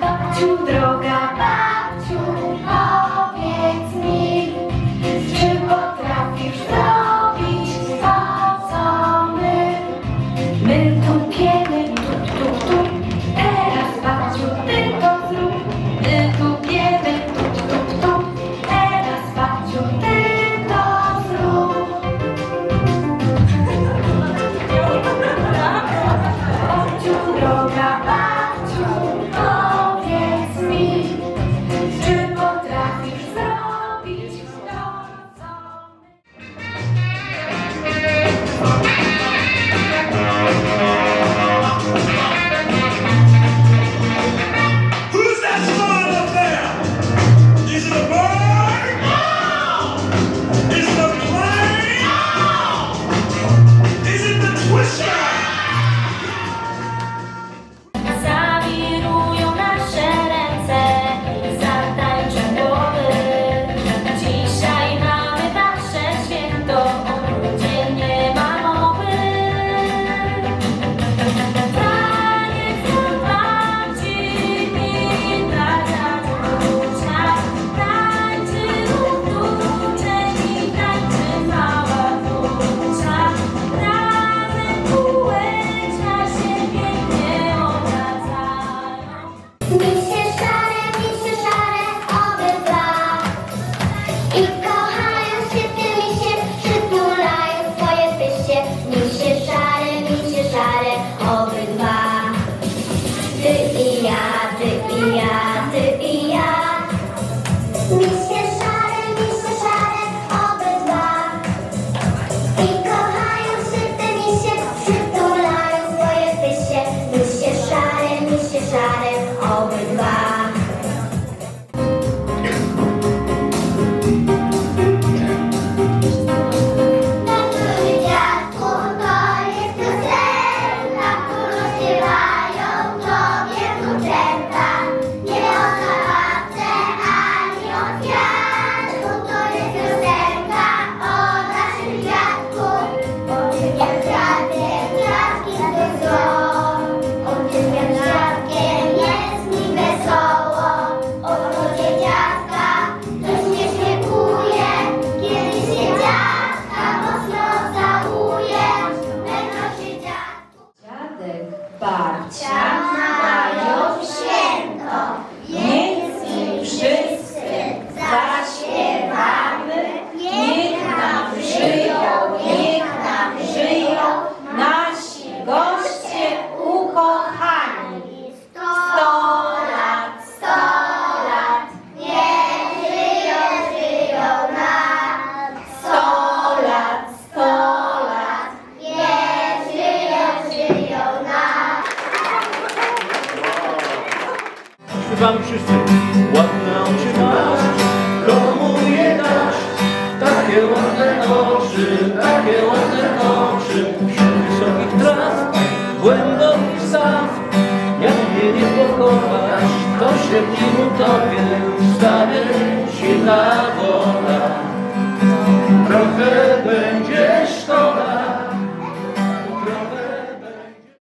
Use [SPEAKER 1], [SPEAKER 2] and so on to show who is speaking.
[SPEAKER 1] Babciu droga, babciu wam wszyscy
[SPEAKER 2] ładne oczy masz, komu je dasz? Takie ładne oczy, takie ładne oczy, wśród wysokich traw, głębokich saw. Jak mnie nie pokochasz, to się w nim utopię, ci na wodę.